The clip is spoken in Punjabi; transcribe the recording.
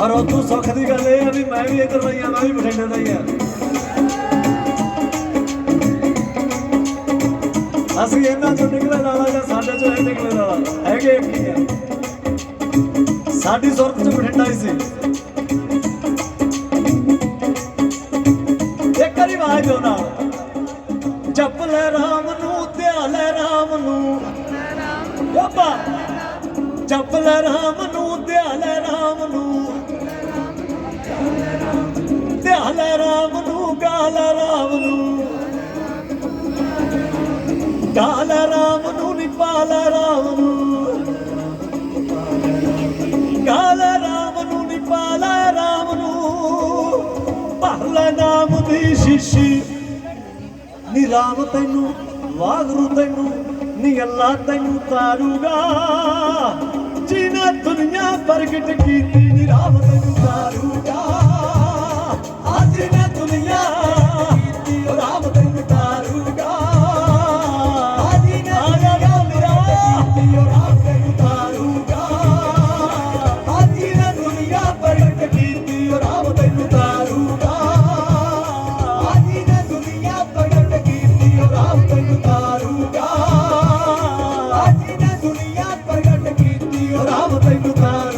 ਔਰ ਉਹ ਤੋਂ ਸੁੱਖ ਦੀ ਗੱਲ ਇਹ ਆ ਵੀ ਮੈਂ ਵੀ ਇੱਧਰ ਦਾ ਹੀ ਆ ਮੈਂ ਵੀ ਬਠਿੰਡੇ ਦਾ ਹੀ ਆ। ਅਸੀਂ ਇਹਨਾਂ ਚੋਂ ਨਿਕਲੇ ਵਾਲਾ ਜਾਂ ਸਾਡੇ ਚੋਂ ਇਹ ਨਿਕਲੇ ਵਾਲਾ? ਹੈਗੇ ਹੀ ਆ? ਸਾਡੀ ਸੁਰਤ ਚ ਬਠਿੰਡਾ ਹੀ ਸੀ। ਇੱਕ ਵਾਰੀ ਆਵਾਜ਼ ਦਿਓ ਨਾਲ। ਜਪ ਲੈ ਰਾਮ ਨੂੰ ਧਿਆਨ ਲੈ ਰਾਮ ਨੂੰ। ਯਾਬਾ ਜਪ ਲੈ ਰਾਮ ਨੂੰ ਧਿਆਨ ਲੈ ਰਾਮ ਨੂੰ। కాలరావును కాలరావును కాలరావును నిపాలరావును కాలరావును నిపాలరావును పర్లనాముని శిష్యు ನೀ ರಾಮ ತೈನು ವಾಗರು ತೈನು ನೀ ಎಲ್ಲ ತೈನು ತಾರುಗ ಚೀನಾ ದುನಿಯಾ ಪ್ರಗಟ ಕೀರ್ತಿ ನೀ ರಾಮ ತೈನು volta do tu.